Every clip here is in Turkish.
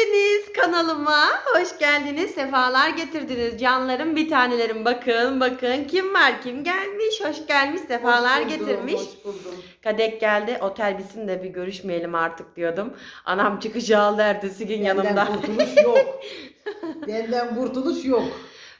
geldiniz kanalıma. Hoş geldiniz. Sefalar getirdiniz. Canlarım bir tanelerim. Bakın bakın kim var kim gelmiş. Hoş gelmiş. Sefalar Hoş buldum, getirmiş. Hoş buldum. Kadek geldi. Otel bitsin de bir görüşmeyelim artık diyordum. Anam çıkışı aldı ertesi gün yanımda. Benden kurtuluş yok. Benden kurtuluş yok.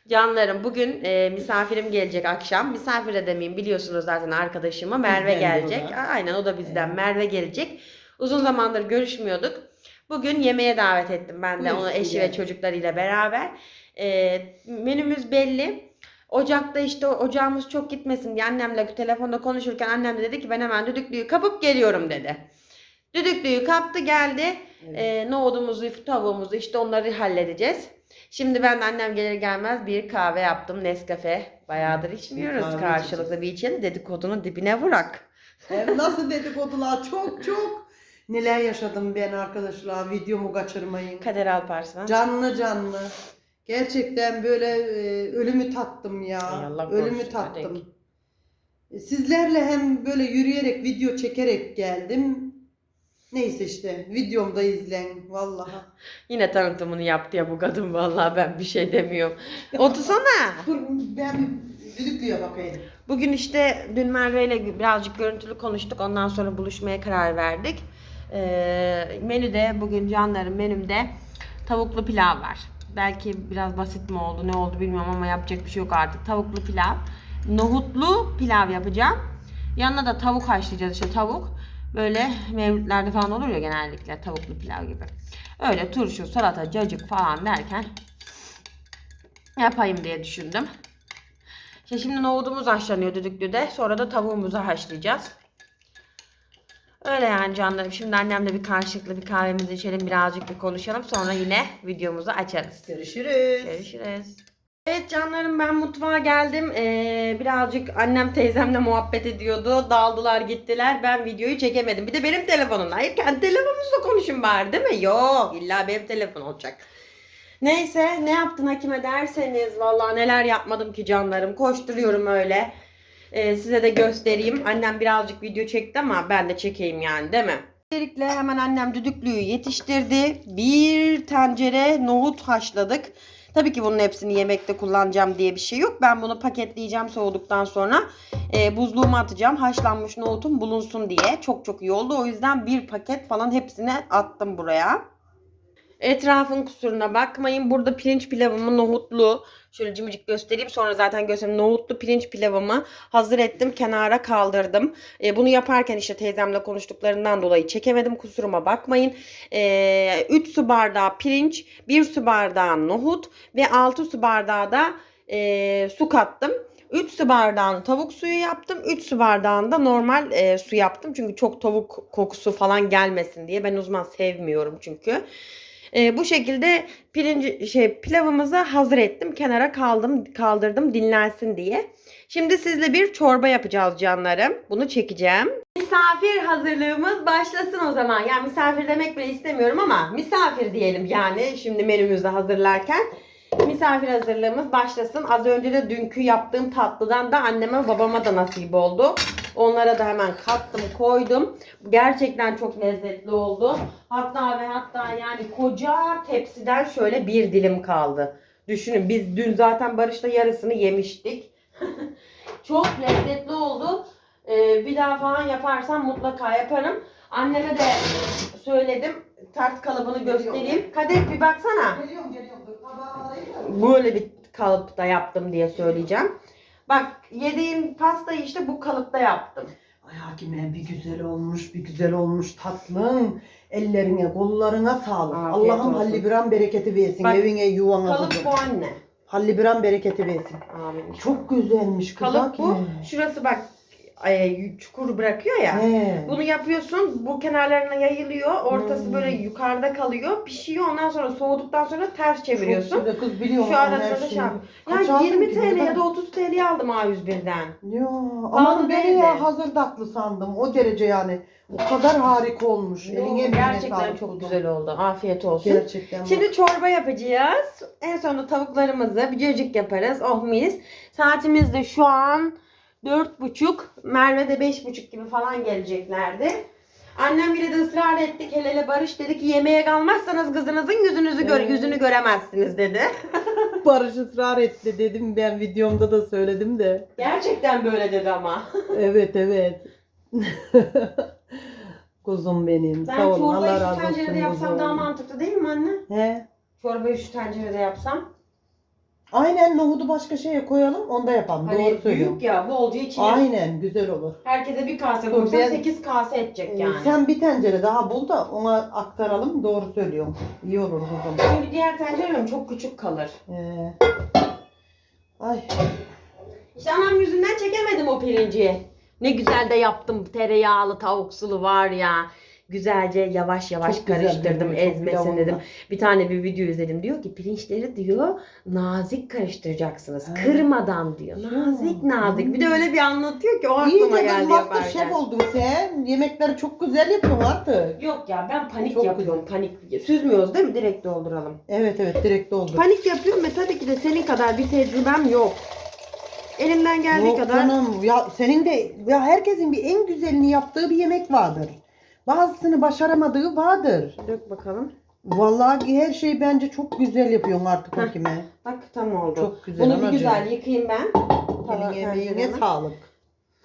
Canlarım bugün e, misafirim gelecek akşam. Misafir de demeyeyim biliyorsunuz zaten arkadaşımı Merve Bizden de o gelecek. Aynen o da bizden. Evet. Merve gelecek. Uzun zamandır görüşmüyorduk. Bugün yemeğe davet ettim ben de onu eşi ve çocuklarıyla beraber. E, menümüz belli. Ocakta işte ocağımız çok gitmesin diye annemle telefonda konuşurken annem de dedi ki ben hemen düdüklüyü kapıp geliyorum dedi. Düdüklüyü kaptı geldi. Evet. Ee, nohudumuzu, tavuğumuzu işte onları halledeceğiz. Şimdi ben de annem gelir gelmez bir kahve yaptım. Nescafe. Bayağıdır içmiyoruz kahve karşılıklı içeceğiz. bir içelim. Dedikodunun dibine vurak. Hem nasıl dedikodular çok çok. Neler yaşadım ben arkadaşlar videomu kaçırmayın. Kader Alparslan. Canlı canlı. Gerçekten böyle e, ölümü tattım ya. Ay Allah ölümü korusun, tattım. Sizlerle hem böyle yürüyerek video çekerek geldim. Neyse işte videomda izlen vallahi. Yine tanıtımını yaptı ya bu kadın vallahi ben bir şey demiyorum. Otursana. Dur ben düdüklüye bakayım. Bugün işte dün Merve ile birazcık görüntülü konuştuk. Ondan sonra buluşmaya karar verdik. Ee, menüde bugün canlarım menümde tavuklu pilav var. Belki biraz basit mi oldu ne oldu bilmiyorum ama yapacak bir şey yok artık. Tavuklu pilav. Nohutlu pilav yapacağım. Yanına da tavuk haşlayacağız işte tavuk. Böyle mevlütlerde falan olur ya genellikle tavuklu pilav gibi. Öyle turşu, salata, cacık falan derken yapayım diye düşündüm. İşte şimdi nohudumuz haşlanıyor düdüklüde. Sonra da tavuğumuzu haşlayacağız. Öyle yani canlarım. Şimdi annemle bir karşılıklı bir kahvemizi içelim. Birazcık bir konuşalım. Sonra yine videomuzu açarız. Görüşürüz. Görüşürüz. Evet canlarım ben mutfağa geldim. Ee, birazcık annem teyzemle muhabbet ediyordu. Daldılar gittiler. Ben videoyu çekemedim. Bir de benim telefonumla. Hayır kendi telefonunuzla konuşun bari değil mi? Yok illa benim telefon olacak. Neyse ne yaptın Hakime derseniz vallahi neler yapmadım ki canlarım. Koşturuyorum öyle. Ee, size de göstereyim. Annem birazcık video çekti ama ben de çekeyim yani değil mi? Öncelikle hemen annem düdüklüyü yetiştirdi. Bir tencere nohut haşladık. Tabii ki bunun hepsini yemekte kullanacağım diye bir şey yok. Ben bunu paketleyeceğim soğuduktan sonra. E, buzluğuma atacağım. Haşlanmış nohutum bulunsun diye. Çok çok iyi oldu. O yüzden bir paket falan hepsini attım buraya. Etrafın kusuruna bakmayın. Burada pirinç pilavımı nohutlu. Şöyle cimcik göstereyim sonra zaten göstereyim. Nohutlu pirinç pilavımı hazır ettim. Kenara kaldırdım. E, bunu yaparken işte teyzemle konuştuklarından dolayı çekemedim. Kusuruma bakmayın. E, 3 su bardağı pirinç, 1 su bardağı nohut ve 6 su bardağı da e, su kattım. 3 su bardağını tavuk suyu yaptım. 3 su bardağını da normal e, su yaptım. Çünkü çok tavuk kokusu falan gelmesin diye. Ben uzman sevmiyorum çünkü. E, bu şekilde pirinci şey pilavımızı hazır ettim. Kenara kaldım kaldırdım dinlensin diye. Şimdi sizle bir çorba yapacağız canlarım. Bunu çekeceğim. Misafir hazırlığımız başlasın o zaman. Yani misafir demek bile istemiyorum ama misafir diyelim yani şimdi menümüzü hazırlarken. Misafir hazırlığımız başlasın. Az önce de dünkü yaptığım tatlıdan da anneme babama da nasip oldu. Onlara da hemen kattım koydum. Gerçekten çok lezzetli oldu. Hatta ve hatta yani koca tepsiden şöyle bir dilim kaldı. Düşünün biz dün zaten Barış'la yarısını yemiştik. çok lezzetli oldu. Ee, bir daha falan yaparsam mutlaka yaparım. Anneme de söyledim. Tart kalıbını göstereyim. Kadir bir baksana. Geliyorum geliyorum. Böyle bir kalıpta yaptım diye söyleyeceğim. Bak yediğim pastayı işte bu kalıpta yaptım. Ay hakime bir güzel olmuş, bir güzel olmuş tatlım. Ellerine, kollarına sağlık. Afiyet Allah'ım olsun. hallibiran bereketi versin. Bak, Evine, yuvana Kalıp kuzum. bu anne. Hallibiran bereketi versin. Amin. Çok güzelmiş kız Kalıp bu. Şurası bak çukur bırakıyor ya. He. Bunu yapıyorsun. Bu kenarlarına yayılıyor. Ortası Hmm. böyle yukarıda kalıyor. Pişiyor. Ondan sonra soğuduktan sonra ters çeviriyorsun. Çok güzel kız biliyorum. Şu her da şey yap- Kaç Ya aldın 20 ki? TL ya da 30 TL aldım A101'den. Ya aman beni değildi. ya hazır tatlı sandım. O derece yani. O kadar harika olmuş. Eline emeğine gerçekten sağlık çok kuzum. güzel oldu. Afiyet olsun. Gerçekten. Şimdi çorba yapacağız. En sonunda tavuklarımızı bir cacık yaparız. Oh mis. Saatimiz de şu an dört buçuk. Merve de beş buçuk gibi falan geleceklerdi. Annem bile de ısrar ettik. Hele hele Barış dedi ki yemeğe kalmazsanız kızınızın yüzünüzü gör Evet. yüzünü göremezsiniz dedi. Barış ısrar etti dedim ben videomda da söyledim de. Gerçekten böyle dedi ama. Evet evet. Kuzum benim. Ben Sağ olun. çorbayı Allah şu tencerede yapsam daha mantıklı değil mi anne? He. Çorbayı şu tencerede yapsam. Aynen nohudu başka şeye koyalım onda yapalım. Hani Doğru söylüyorum. büyük ya bolca içine. Aynen güzel olur. Herkese bir kase Dur, koysam ben- 8 kase edecek Ee, yani. Sen bir tencere daha bul da ona aktaralım. Doğru söylüyorum. İyi olur kuzum. Çünkü diğer tencerem çok küçük kalır. Ee, ay İşte anam yüzünden çekemedim o pirinci. Ne güzel de yaptım tereyağlı tavuk sulu var ya. Güzelce yavaş yavaş Çok güzel karıştırdım çok ezmesin dedim. Bir tane bir video izledim diyor ki pirinçleri diyor nazik karıştıracaksınız. Ha. Kırmadan diyor. Nazik nazik. Bir de öyle bir anlatıyor ki o aklıma kız geldi yaparken. şef oldun sen. Yemekleri çok güzel yapıyorsun artık. Yok ya ben panik Çok yapıyorum. Panik. Süzmüyoruz değil mi? Direkt dolduralım. Evet evet direkt oldu. Panik yapıyorum ve tabii ki de senin kadar bir tecrübem yok. Elimden geldiği Yok kadar canım ya senin de ya herkesin bir en güzelini yaptığı bir yemek vardır. Bazısını başaramadığı vardır. dök bakalım. Vallahi her şeyi bence çok güzel yapıyorsun artık Heh. Hakime. Bak tam oldu. Çok güzel Bunu bir anacığım. güzel yıkayayım ben. Emeğine tencereme. sağlık.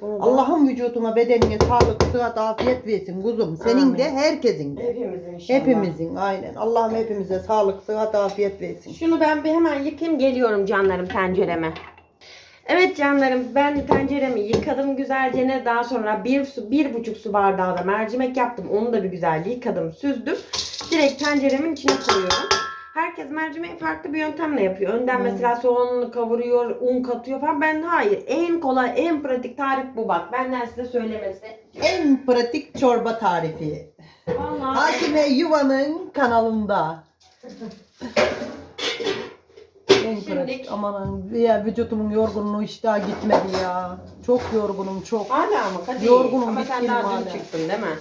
Bunu da Allah'ın vücuduma bedenine sağlık, sıhhat, afiyet versin kuzum. Senin Amin. de herkesin de. hepimizin inşallah. Hepimizin aynen. Allah'ım hepimize sağlık, sıhhat, afiyet versin. Şunu ben bir hemen yıkayayım geliyorum canlarım tencereme. Evet canlarım ben tenceremi yıkadım güzelce ne daha sonra bir su bir buçuk su bardağı da mercimek yaptım onu da bir güzel yıkadım süzdüm direkt tenceremin içine koyuyorum. Herkes mercimeği farklı bir yöntemle yapıyor. Önden Hmm. mesela soğanını kavuruyor, un katıyor falan. Ben hayır. En kolay, en pratik tarif bu bak. Benden size söylemesi. En pratik çorba tarifi. Vallahi Hakime Yuva'nın kanalında. En Şimdi- pratik. Aman ya vücudumun yorgunluğu iştah gitmedi ya. Çok yorgunum çok. hala mı? Hadi. Yorgunum, Ama sen bitkinim daha dün hala. çıktın değil mi?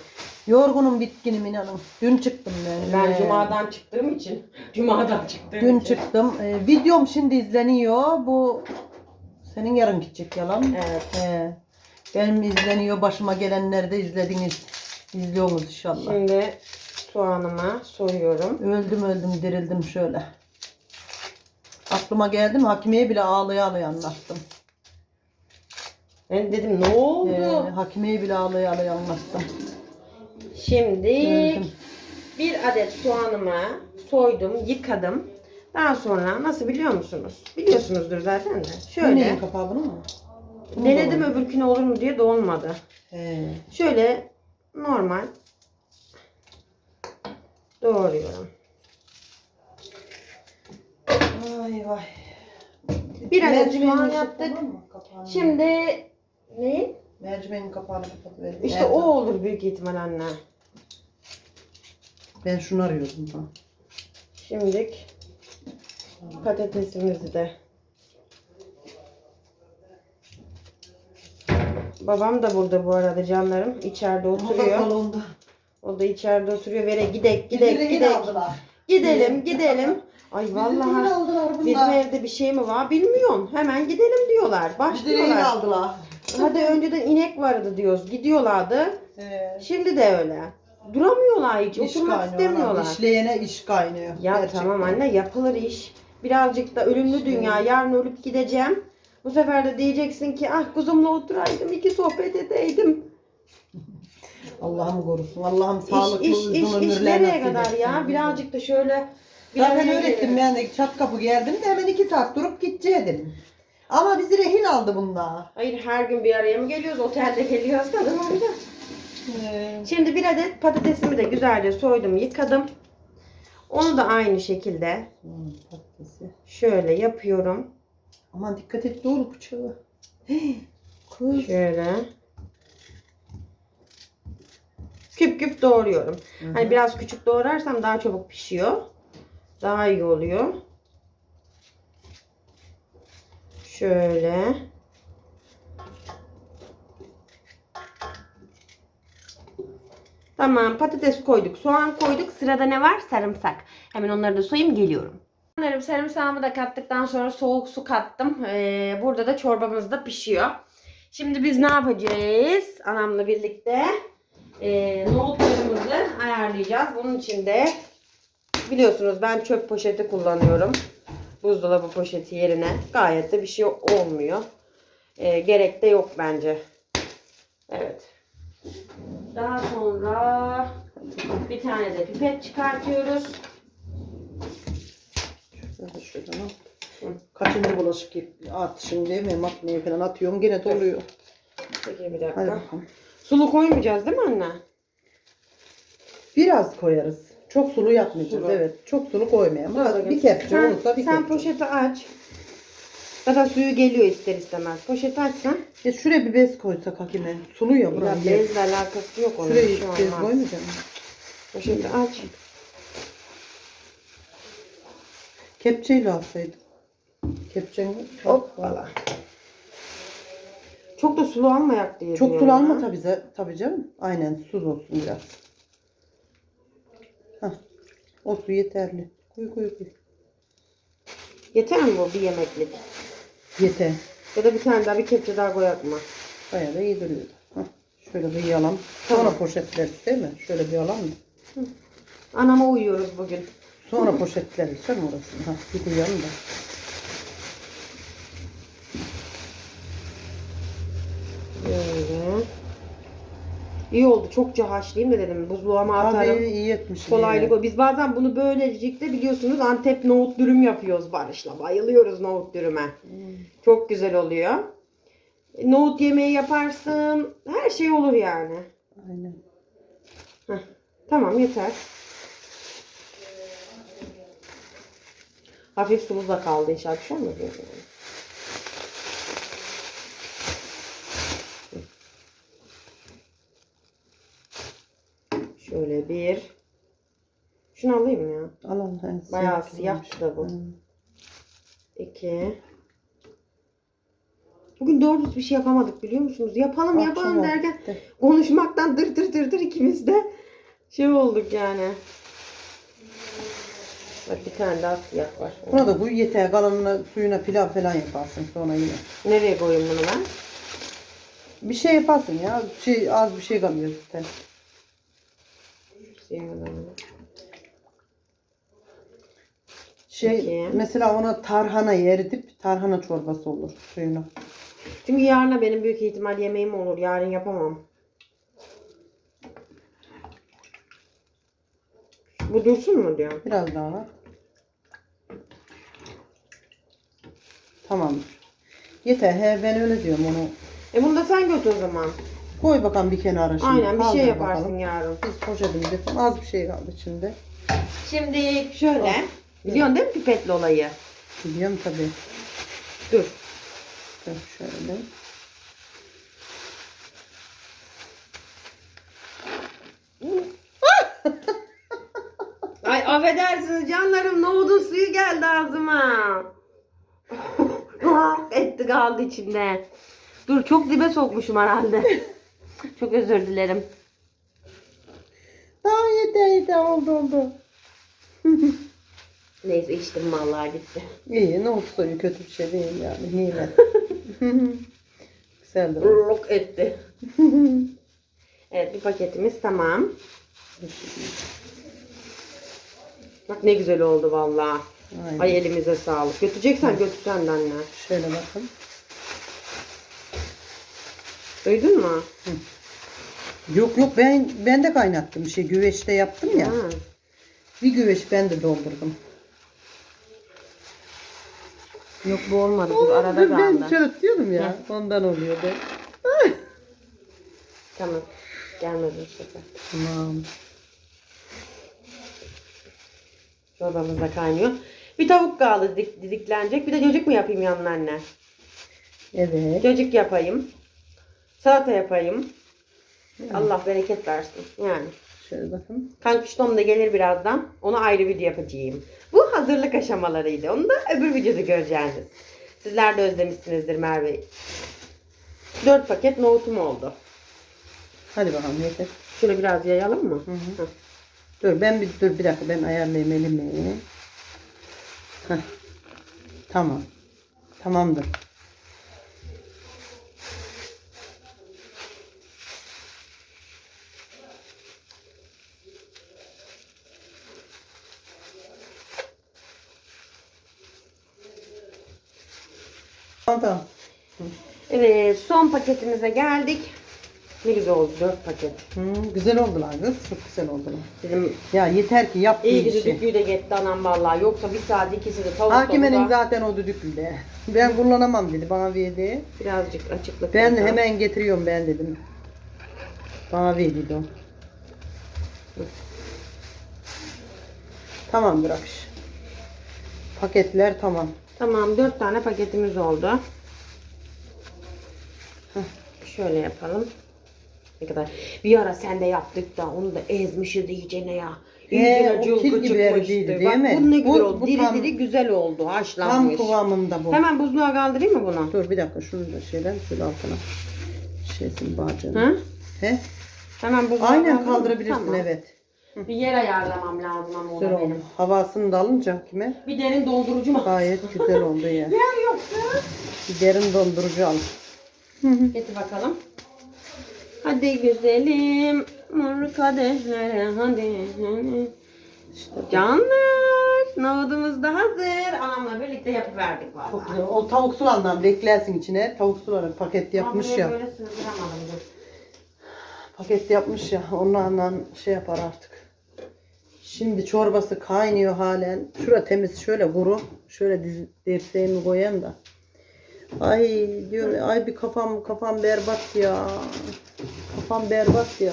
Yorgunum bitkinim inanın. Dün çıktım ben. Ben Ee, cumadan çıktığım için. Cumadan çıktığım Dün için. çıktım. Ee, videom şimdi izleniyor. Bu senin yarın gidecek yalan. Evet. He. Benim izleniyor. Başıma gelenleri de izlediniz. İzliyorsunuz inşallah. Şimdi soğanımı soyuyorum. Öldüm öldüm dirildim şöyle. Aklıma geldi mi Hakime'ye bile ağlaya ağlaya anlattım. Ben dedim ne oldu? Ee, Hakime'ye bile ağlaya ağlaya anlattım. Şimdi bir adet soğanımı soydum, yıkadım. Daha sonra nasıl biliyor musunuz? Biliyorsunuzdur zaten de. Şöyle Neyin kapağı bunu mu? Bunu denedim da- öbürküne olur mu diye de olmadı. He. Şöyle normal doğruyorum. Ay vay. Bir adet soğan yaptık. tamam Şimdi ne? Mercimeğin kapağını kapatıver. İşte Her o olur büyük ihtimal anne. Ben şunu arıyordum. Ha. Şimdilik patatesimizi de Babam da burada bu arada canlarım. içeride oturuyor. salonda. O da içeride oturuyor. Vere gidek gidek gidek. Gidelim gidelim. Ay Bizi vallahi aldılar bizim evde bir şey mi var bilmiyorum. Hemen gidelim diyorlar. Bizi Başlıyorlar. aldılar. Hadi önceden inek vardı diyoruz. Gidiyorlardı. Ee, Şimdi de öyle. Duramıyorlar hiç. iş Oturmak kaynıyor. istemiyorlar. anam. İşleyene iş kaynıyor. Ya Gerçekten. tamam anne yapılır iş. Birazcık da ölümlü dünya. Yarın ölüp gideceğim. Bu sefer de diyeceksin ki ah kuzumla oturaydım iki sohbet edeydim. Allah'ım korusun. Allah'ım İş sağlıklı iş uzun iş, iş ömürler nereye nasip kadar etsin. ya? Birazcık da şöyle Zaten öğrettim ben de çat kapı geldim de hemen iki saat durup gidecektim. Ama bizi rehin aldı bunlar. Hayır her gün bir araya mı geliyoruz? Otelde geliyoruz da tamam da. Ee, Şimdi bir adet patatesimi de güzelce soydum, yıkadım. Onu da aynı şekilde hmm, patatesi. şöyle yapıyorum. Aman dikkat et doğru bıçağı. Hey, Kız. Şöyle. Küp küp doğruyorum. Hı hı. Hani biraz küçük doğrarsam daha çabuk pişiyor. Daha iyi oluyor. Şöyle. Tamam patates koyduk, soğan koyduk. Sırada ne var? Sarımsak. Hemen onları da soyayım geliyorum. Bunları sarımsağımı da kattıktan sonra soğuk su kattım. Ee, burada da çorbamız da pişiyor. Şimdi biz ne yapacağız? Anamla birlikte e, nohutlarımızı ayarlayacağız. Bunun için de biliyorsunuz ben çöp poşeti kullanıyorum. Buzdolabı poşeti yerine. Gayet de bir şey olmuyor. E, gerek de yok bence. Evet. Daha sonra bir tane de pipet çıkartıyoruz. Şöyle şuradan al. Kaçıncı bulaşık at şimdi mi? Makineye falan atıyorum gene doluyor. Peki bir Hadi dakika. bakalım. Sulu koymayacağız değil mi anne? Biraz koyarız. Çok sulu yapmayacağız. Sulu. Evet. Çok sulu koymayalım. Az bir kepçe sen, olursa bir Sen kepçe. poşeti aç. Zaten suyu geliyor ister istemez. Poşeti açsan. Ya şuraya bir bez koysak hakine. Sulu ya Ya buranın. bezle alakası yok onun. Şuraya bir şey bez olmaz. mısın? Poşeti aç. Kepçeyle alsaydım. Kepçeni Hoppala. Çok da sulu almayak diye Çok diyorum sulu alma ya. tabii, za- tabii canım. Aynen suz olsun biraz. Hah. O su yeterli. Koy koy koy. Yeter mi bu bir yemeklik? Yeter. Ya da bir tane daha bir kepçe daha koyak mı? Bayağı da iyi duruyordu. Hah. Şöyle bir yalan. Sonra Tamam. poşetleriz değil mi? Şöyle bir yalan mı? Anama uyuyoruz bugün. Sonra poşetleriz canım orasını. Ha, bir uyalım da. Böyle. İyi oldu. Çokça haşlayayım da dedim. Buzluğuma atarım. Abi iyi etmişsin. Kolaylık o. Biz bazen bunu böylecikte biliyorsunuz Antep nohut dürüm yapıyoruz Barış'la. Bayılıyoruz nohut dürüme. Çok güzel oluyor. Nohut yemeği yaparsın. Her şey olur yani. Aynen. Tamam yeter. Hafif sulu da kaldı inşallah bir şey olmadı Şöyle bir. Şunu alayım ya. Al al. he, Bayağı siyah siyah olmuş. da bu. Hı. İki. Bugün doğru düz bir şey yapamadık biliyor musunuz? Yapalım Akşam yapalım oldu derken konuşmaktan dır dır dır dır ikimiz de şey olduk yani. Bak bir tane daha siyah var. Buna da bu yeter. Kalanına suyuna pilav falan yaparsın sonra yine. Nereye koyayım bunu ben? Bir şey yaparsın ya. Şey, az bir şey kalıyor zaten. Siyah olanı. Şey Peki. mesela ona tarhana eritip tarhana çorbası olur suyuna. Çünkü yarına benim büyük ihtimal yemeğim olur. Yarın yapamam. Bu dursun mu diyor? Biraz daha var. Tamamdır. Yeter. He ben öyle diyorum onu. E bunu da sen götür o zaman. Koy bakalım bir kenara şimdi. Aynen bir Kaldır şey yaparsın bakalım. yarın. Biz poşetimize az bir şey kaldı içinde. Şimdi şöyle. Biliyorsun değil mi pipetli olayı? Biliyorum tabii. Dur. Dur şöyle. Ay affedersiniz canlarım nohudun suyu geldi ağzıma. Etti kaldı içinde. Dur çok dibe sokmuşum herhalde. Çok özür dilerim. Tamam yeter yeter oldu oldu. Neyse içtim vallahi gitti. İyi ne oldu suyu kötü bir şey değil yani. Nimet. Güzeldir. Rok etti. Evet bir paketimiz tamam. Bak ne güzel oldu vallahi. Aynen. Ay elimize sağlık. Götüreceksen götürsen de anne. Şöyle bakın. Duydun mu? Yok yok ben ben de kaynattım şey güveçte yaptım ya. Ha. Bir güveç ben de doldurdum. Yok bu olmadı. Dur arada ben kaldı. şöyle diyorum ya. Ondan oluyor be. Tamam. Gelmedi bu sefer. Tamam. Çorbamız da kaynıyor. Bir tavuk kaldı didik, didiklenecek. Bir de cacık mı yapayım yanına anne? Evet. Cacık yapayım. Salata yapayım. Allah bereket versin. Yani. Şöyle bakın. Kankuştom da gelir birazdan. Ona ayrı video yapacağım. Bu hazırlık aşamalarıydı. Onu da öbür videoda göreceğiniz. Sizler de özlemişsinizdir Merve'yi. 4 paket nohutum oldu. Hadi bakalım yeter. Şunu biraz yayalım mı? Hı hı. Hı. Dur ben bir dur bir dakika ben ayarlayayım elimi. Heh. Tamam. Tamamdır. Tamam tamam. Evet son paketimize geldik. Ne güzel oldu 4 paket. Hı, güzel oldular kız. Çok güzel oldular. Bizim Ya yeter ki yap iyi bir ki işi. düdüklüyü de gitti anam vallahi. Yoksa bir saat ikisi de tavuk Hakimenin tavuğa zaten o düdüklü de. Ben kullanamam dedi bana verdi. birazcık açıklık. Ben de yapacağım. hemen getiriyorum ben dedim. Bana verdi o. Tamam bırak. Paketler tamam. Tamam 4 tane paketimiz oldu. Şöyle yapalım. Ne kadar. Bir ara sen de yaptık da onu da ezmişiz iyicene ya. He, İyicene o kil gibi eridiydi, değil Bak mi? bu ne güzel Bu- oldu. bu diri tam- diri güzel oldu. Tam Haşlanmış. kıvamında bu. Hemen buzluğa kaldırayım mı bunu? Dur bir dakika şunu da şeyden şöyle altına. Şeysin bağcığını. Hı? He? Hemen buzluğa Aynen kaldırayım kaldırabilirsin Tamam. evet. Bir yer ayarlamam lazım ama Güzel ona oldu. benim. Havasını da alınca kime? Bir derin doldurucu mu? Gayet güzel oldu ya. Yer yoksa. Bir derin dondurucu al. Getir bakalım. Hadi güzelim. Mor kadehlere hadi. Canlar. Nohudumuz da hazır. Anamla birlikte yapıverdik valla. Çok güzel. O tavuk sularından beklersin içine. Tavuk suları paket yapmış Ama ya. Böyle sığdıramadım dur. Paket yapmış ya. Onlarla şey yapar artık. Şimdi çorbası kaynıyor halen. Şura temiz şöyle kuru. Şöyle diz, dirseğimi koyayım da. Ay diyorum ay bir kafam kafam berbat ya. Kafam berbat ya.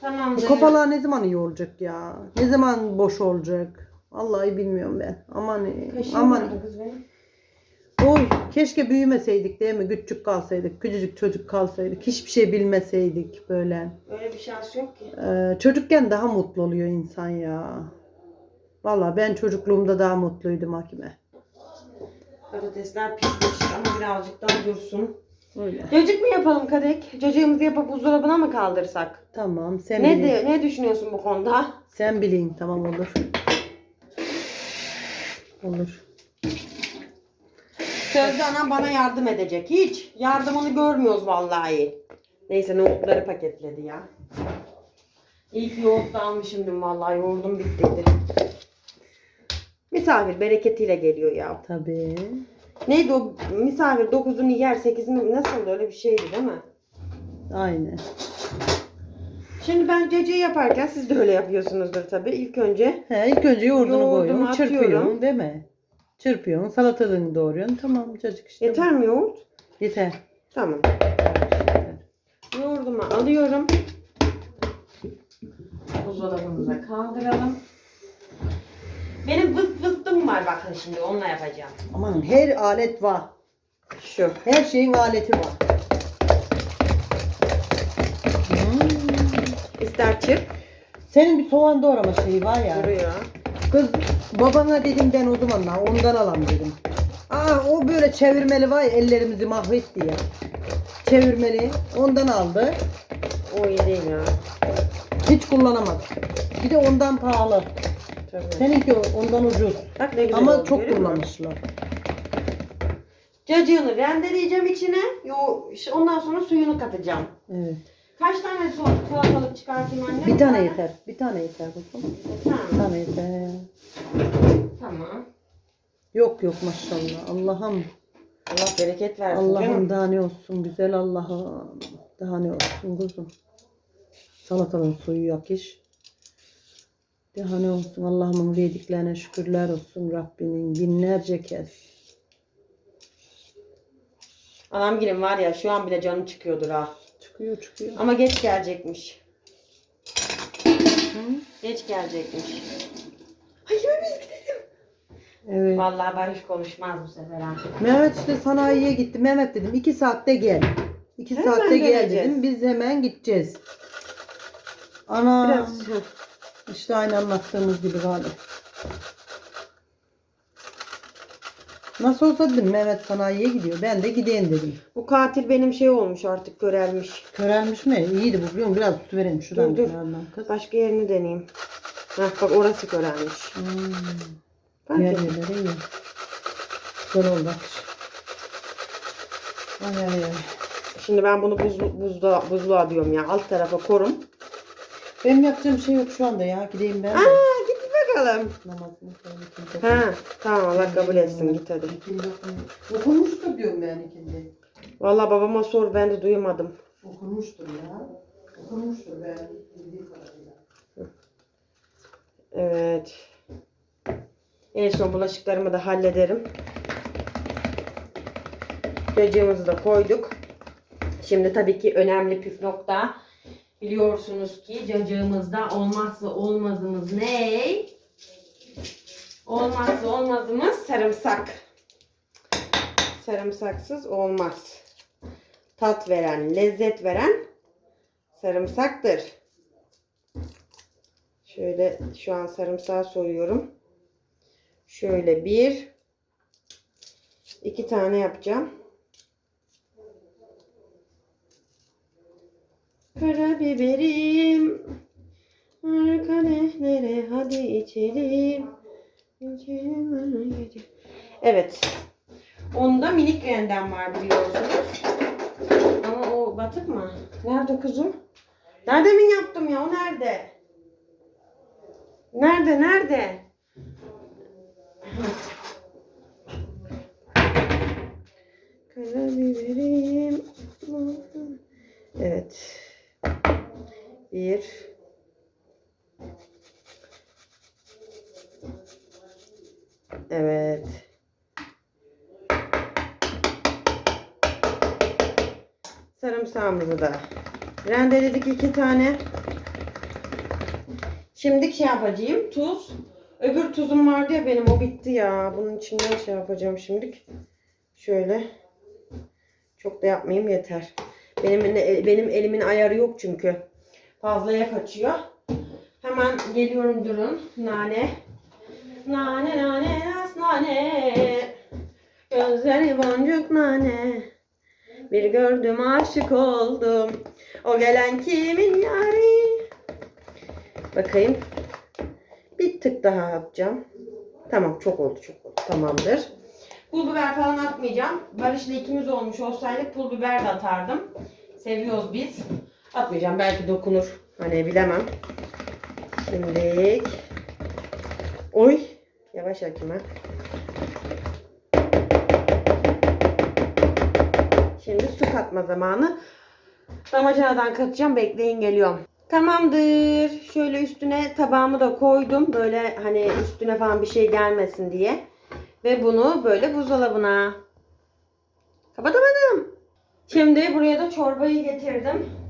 Tamam. Bu kafalar ne zaman iyi olacak ya? Ne zaman boş olacak? Vallahi bilmiyorum ben. Aman Kaşığım aman. Oy keşke büyümeseydik değil mi? Küçük kalsaydık. Küçücük çocuk kalsaydık. Hiçbir şey bilmeseydik böyle. Öyle bir şans yok ki. Ee, çocukken daha mutlu oluyor insan ya. Vallahi ben çocukluğumda daha mutluydum hakime. Patatesler pişmiş ama birazcık daha dursun. Öyle. Cacık mı yapalım Kadek? Cacığımızı yapıp buzdolabına mı kaldırsak? Tamam sen Ne, bilin. de, ne düşünüyorsun bu konuda? Sen bilin tamam olur. Olur. Sözde anam bana yardım edecek. Hiç yardımını görmüyoruz vallahi. Neyse nohutları paketledi ya. İlk yoğurt da almışım dün vallahi yoğurdum bittiydi. Misafir bereketiyle geliyor ya. Tabii. Neydi o misafir 9'unu yer 8'ini nasıl öyle bir şeydi değil mi? Aynen. Şimdi ben cacığı yaparken siz de öyle yapıyorsunuzdur tabii. İlk önce He, ilk önce yoğurdunu Yoğurdumu koyuyorsun, atıyorum. çırpıyorsun değil mi? Çırpıyorsun, salatalığını doğruyorsun. Tamam cacık işte. yeter mi yoğurt? Yeter. Tamam. Yeter. Yoğurdumu alıyorum. Buzdolabımıza kaldıralım. Benim vıst vıstım var bakın şimdi onunla yapacağım. Aman her alet var. Şu. Her şeyin aleti var. Hmm. İster çırp Senin bir soğan doğrama şeyi var ya. duruyor. Kız babana dedim ben o zamanlar ondan alam dedim. Aa o böyle çevirmeli var ya ellerimizi mahvetti ya. Çevirmeli ondan aldı. O iyi değil ya. Hiç kullanamadık. Bir de ondan pahalı. Seninki ondan ucuz. Bak ne güzel Ama oldu, çok görüyor musun? kullanmışlar. Cacığını rendeleyeceğim içine. Yo, işte ondan sonra suyunu katacağım. Evet. Kaç tane so- salatalık çıkartayım anne? Bir tane yeter. Bir tane yeter. Yeter Bir mi? tane yeter. Tamam. Yok yok maşallah. Allah'ım. Allah bereket versin Allah'ım canım. daha ne olsun güzel Allah'ım. Daha ne olsun kuzum. Salatanın suyu yok iş. Daha ne olsun Allah'ımın verdiklerine şükürler olsun Rabbimin binlerce kez. Anam gelin var ya şu an bile canı çıkıyordur ha. Çıkıyor çıkıyor. Ama geç gelecekmiş. Hı? Geç gelecekmiş. Hayır biz gidelim. Evet. Vallahi Barış konuşmaz bu sefer ha. Mehmet işte sanayiye gitti. Mehmet dedim iki saatte gel. İki Hemen saatte gel döneceğiz. dedim. Biz hemen gideceğiz. Ana. Biraz. İşte aynı anlattığımız gibi galiba. Nasıl olsa dedim Mehmet sanayiye gidiyor. Ben de gideyim dedim. Bu katil benim şey olmuş artık körelmiş. Körelmiş mi? İyiydi bu biliyor musun? Biraz tut verelim şuradan Dur, dur. kız. Başka yerini deneyeyim. Heh, bak orası körelmiş. Hmm. Bak Yer yerleri iyi. Güzel oldu. Ay ay ay. Şimdi ben bunu buz, buzda, buzluğa diyorum ya. Alt tarafa korum. Benim yapacağım şey yok şu anda ya. Gideyim ben. de. Aa git bakalım. Namazını ikindi. Ha, tamam Allah kabul etsin git hadi. Okunmuştur diyorum ben ikindi. Vallahi babama sor ben de duymadım. Okunmuştur ya. Okunmuştur ben bildiğim kadarıyla. Evet. En son bulaşıklarımı da hallederim. Cacığımızı da koyduk. Şimdi tabii ki önemli püf nokta. Biliyorsunuz ki cacığımızda olmazsa olmazımız ne? Olmazsa olmazımız sarımsak. Sarımsaksız olmaz. Tat veren, lezzet veren sarımsaktır. Şöyle şu an sarımsağı soyuyorum. Şöyle bir, iki tane yapacağım. Karabiberim, kadehlere hadi içelim. İçelim. Evet. Onda minik renden var biliyorsunuz. Ama o batık mı? Nerede kuzum? Nerede mi yaptım ya? O nerede? Nerede? Nerede? Karabiberim. Evet. Bir. Evet. Sarımsağımızı da rendeledik iki tane. Şimdi şey yapacağım. Tuz. Öbür tuzum vardı ya benim o bitti ya. Bunun içinden şey yapacağım şimdilik. Şöyle. Çok da yapmayayım yeter. Benim benim elimin ayarı yok çünkü. Fazlaya kaçıyor. Hemen geliyorum durun. Nane. Nane nane nas nane. Gözleri boncuk nane. Bir gördüm aşık oldum. O gelen kimin yari? Bakayım. Bir tık daha yapacağım. Tamam çok oldu çok oldu. Tamamdır. Pul biber falan atmayacağım. Barış'la ikimiz olmuş olsaydık pul biber de atardım. Seviyoruz biz. Atmayacağım belki dokunur. Hani bilemem. Şimdi Oy. Yavaş Hakime. Şimdi su katma zamanı. Damacanadan katacağım. Bekleyin geliyorum. Tamamdır. Şöyle üstüne tabağımı da koydum. Böyle hani üstüne falan bir şey gelmesin diye. Ve bunu böyle buzdolabına. Kapatamadım. Şimdi buraya da çorbayı getirdim.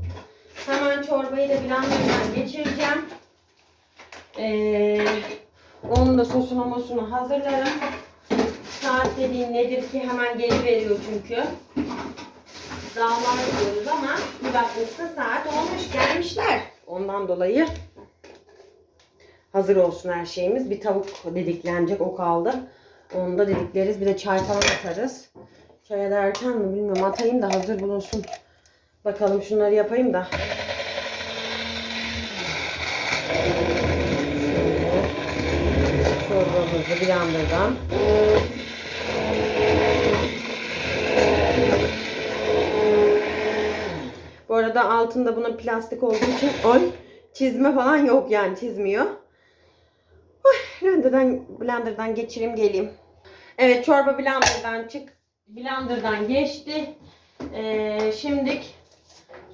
Hemen çorbayı da blenderdan geçireceğim. Ee, onun da sosunu mosunu hazırlarım. Saat dediğim nedir ki hemen geri veriyor çünkü. Dağlar diyoruz ama bir bakmışsın saat olmuş gelmişler. Ondan dolayı hazır olsun her şeyimiz. Bir tavuk didiklenecek o kaldı. Onu da didikleriz. Bir de çay falan atarız. Çaya da erken mi bilmiyorum. Atayım da hazır bulunsun. Bakalım şunları yapayım da. Çorbamızı blenderdan. Bu arada altında buna plastik olduğu için ay çizme falan yok yani çizmiyor. Oy, renderden blenderdan geçireyim geleyim. Evet çorba blenderdan çık. Blenderdan geçti. Ee, şimdilik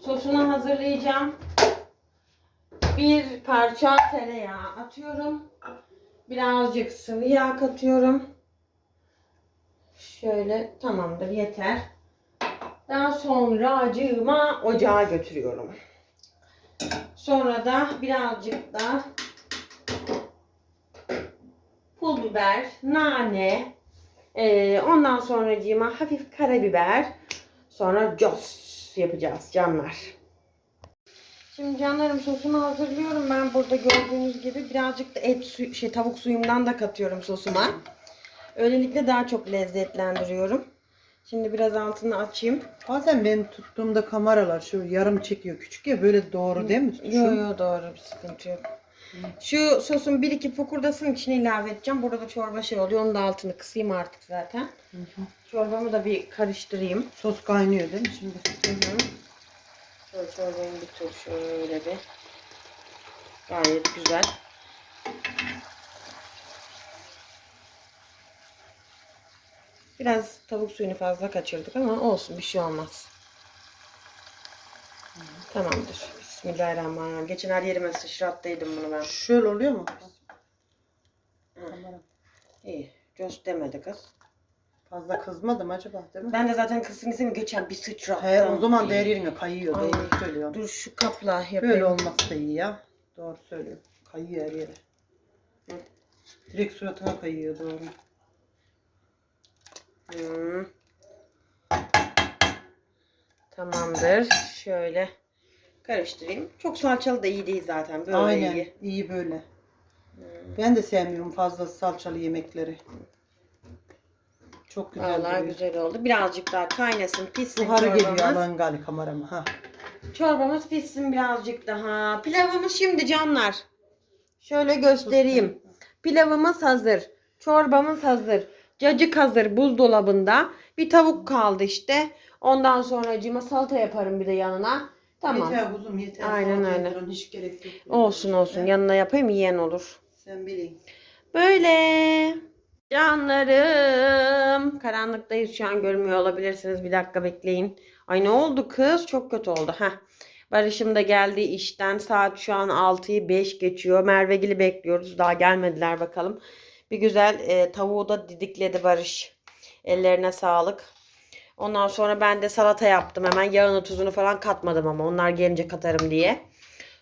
sosunu hazırlayacağım. Bir parça tereyağı atıyorum. Birazcık sıvı yağ katıyorum. Şöyle tamamdır yeter. Daha sonra acığıma ocağa götürüyorum. Sonra da birazcık da pul biber, nane, ee, ondan sonra hafif karabiber, sonra cos yapacağız canlar. Şimdi canlarım sosunu hazırlıyorum. Ben burada gördüğünüz gibi birazcık da et suyu, şey tavuk suyumdan da katıyorum sosuma. Öylelikle daha çok lezzetlendiriyorum. Şimdi biraz altını açayım. Bazen benim tuttuğumda kameralar şu yarım çekiyor. Küçük ya böyle doğru değil mi tutuşu? Yo yo doğru bir sıkıntı yok. Şu sosun bir iki fokurdasın içine ilave edeceğim. Burada çorba şey oluyor. Onun da altını kısayım artık zaten. Çorbamı da bir karıştırayım. Sos kaynıyor değil mi şimdi? Hı hı. Şöyle çorbayı bir tur şöyle bir. Gayet güzel. Biraz tavuk suyunu fazla kaçırdık ama olsun bir şey olmaz. Tamamdır. Bismillahirrahmanirrahim. Geçen her yerime sıçrattıydım bunu ben. Şöyle oluyor mu? Hı. Tamam. İyi. Göz demedi kız. Fazla kızmadım acaba değil mi? Ben de zaten isim geçen bir sıçrattım. He, o zaman değer yerine kayıyor. Ay. Doğru söylüyorum. Dur şu kapla yapayım. Böyle olması da iyi ya. Doğru söylüyorum. Kayıyor her yere. Hı. Direkt suratına kayıyor doğru. Hmm. Tamamdır. Şöyle karıştırayım. Çok salçalı da iyi değil zaten. Böyle Aynen. iyi. iyi böyle. Ben de sevmiyorum fazla salçalı yemekleri. Çok güzel Vallahi duruyor. güzel oldu. Birazcık daha kaynasın, pişsin Buharı geliyor çorbamız. alan gali kamerama. Ha. Çorbamız pişsin birazcık daha. Pilavımız şimdi canlar. Şöyle göstereyim. Pilavımız hazır. Çorbamız hazır. Cacık hazır buzdolabında. Bir tavuk kaldı işte. Ondan sonra cima salata yaparım bir de yanına. Tamam. Yeter kuzum yeter. Aynen Salata öyle. Hiç gerek yok. Olsun olsun. Yanına yapayım yiyen olur. Sen bilin. Böyle. Canlarım. Karanlıktayız şu an görmüyor olabilirsiniz. Bir dakika bekleyin. Ay ne oldu kız? Çok kötü oldu. Heh. Barış'ım da geldi işten. Saat şu an 6'yı 5 geçiyor. Mervegil'i bekliyoruz. Daha gelmediler bakalım. Bir güzel e, tavuğu da didikledi Barış. Ellerine sağlık. Ondan sonra ben de salata yaptım. Hemen yağını tuzunu falan katmadım ama onlar gelince katarım diye.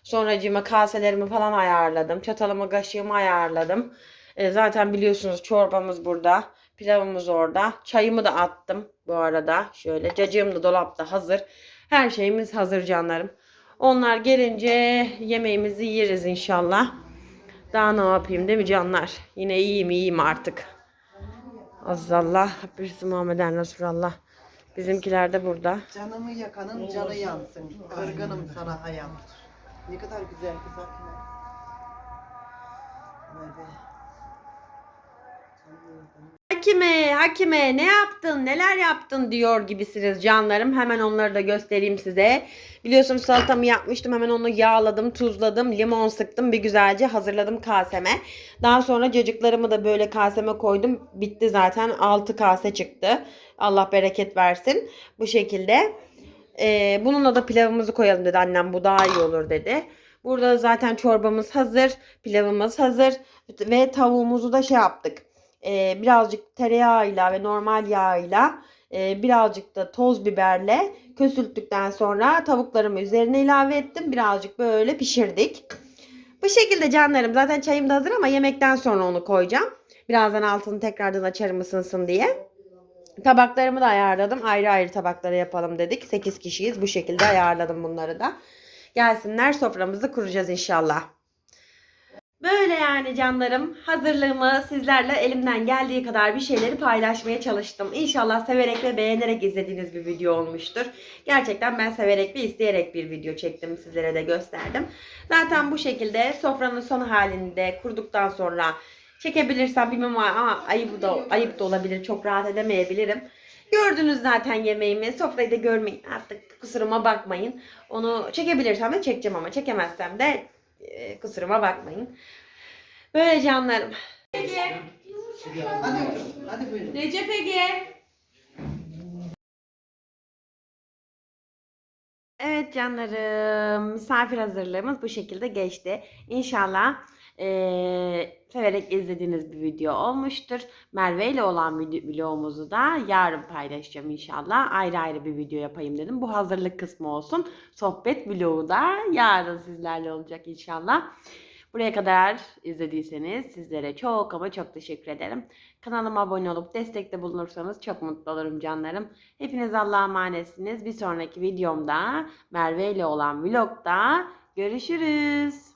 Sonracığıma kaselerimi falan ayarladım. Çatalımı kaşığımı ayarladım. E, zaten biliyorsunuz çorbamız burada. Pilavımız orada. Çayımı da attım bu arada. Şöyle cacığım da dolapta hazır. Her şeyimiz hazır canlarım. Onlar gelince yemeğimizi yeriz inşallah. Daha ne yapayım değil mi canlar? Yine iyiyim iyiyim artık. Azallah. Birisi Muhammeden Resulallah. Bizimkiler de burada. Canımı yakanın canı yansın. Kırgınım sana hayat. Ne kadar güzel kız. Merve. Hakime, hakime ne yaptın, neler yaptın diyor gibisiniz canlarım. Hemen onları da göstereyim size. Biliyorsunuz salatamı yapmıştım. Hemen onu yağladım, tuzladım, limon sıktım. Bir güzelce hazırladım kaseme. Daha sonra cacıklarımı da böyle kaseme koydum. Bitti zaten. 6 kase çıktı. Allah bereket versin. Bu şekilde. Ee, bununla da pilavımızı koyalım dedi annem. Bu daha iyi olur dedi. Burada zaten çorbamız hazır. Pilavımız hazır. Ve tavuğumuzu da şey yaptık. Ee, birazcık tereyağıyla ve normal yağıyla e, birazcık da toz biberle kösülttükten sonra tavuklarımı üzerine ilave ettim. Birazcık böyle pişirdik. Bu şekilde canlarım. Zaten çayım da hazır ama yemekten sonra onu koyacağım. Birazdan altını tekrardan açarım ısınsın diye. Tabaklarımı da ayarladım. Ayrı ayrı tabaklara yapalım dedik. 8 kişiyiz. Bu şekilde ayarladım bunları da. Gelsinler soframızı kuracağız inşallah. Böyle yani canlarım. Hazırlığımı sizlerle elimden geldiği kadar bir şeyleri paylaşmaya çalıştım. İnşallah severek ve beğenerek izlediğiniz bir video olmuştur. Gerçekten ben severek ve isteyerek bir video çektim. Sizlere de gösterdim. Zaten bu şekilde sofranın son halinde kurduktan sonra çekebilirsem bilmem ama ayıp da, ayıp da olabilir. Çok rahat edemeyebilirim. Gördünüz zaten yemeğimi. Sofrayı da görmeyin artık kusuruma bakmayın. Onu çekebilirsem de çekeceğim ama çekemezsem de e, kusuruma bakmayın. Böyle canlarım. Hadi otur. Hadi buyurun. Recep Ege. Evet canlarım, misafir hazırlığımız bu şekilde geçti. İnşallah eee, severek izlediğiniz bir video olmuştur. Merve ile olan vlogumuzu da yarın paylaşacağım inşallah. Ayrı ayrı bir video yapayım dedim. Bu hazırlık kısmı olsun. Sohbet vlogu da yarın sizlerle olacak inşallah. Buraya kadar izlediyseniz sizlere çok ama çok teşekkür ederim. Kanalıma abone olup destekte bulunursanız çok mutlu olurum canlarım. Hepiniz Allah'a emanetsiniz. Bir sonraki videomda Merve ile olan vlogda görüşürüz.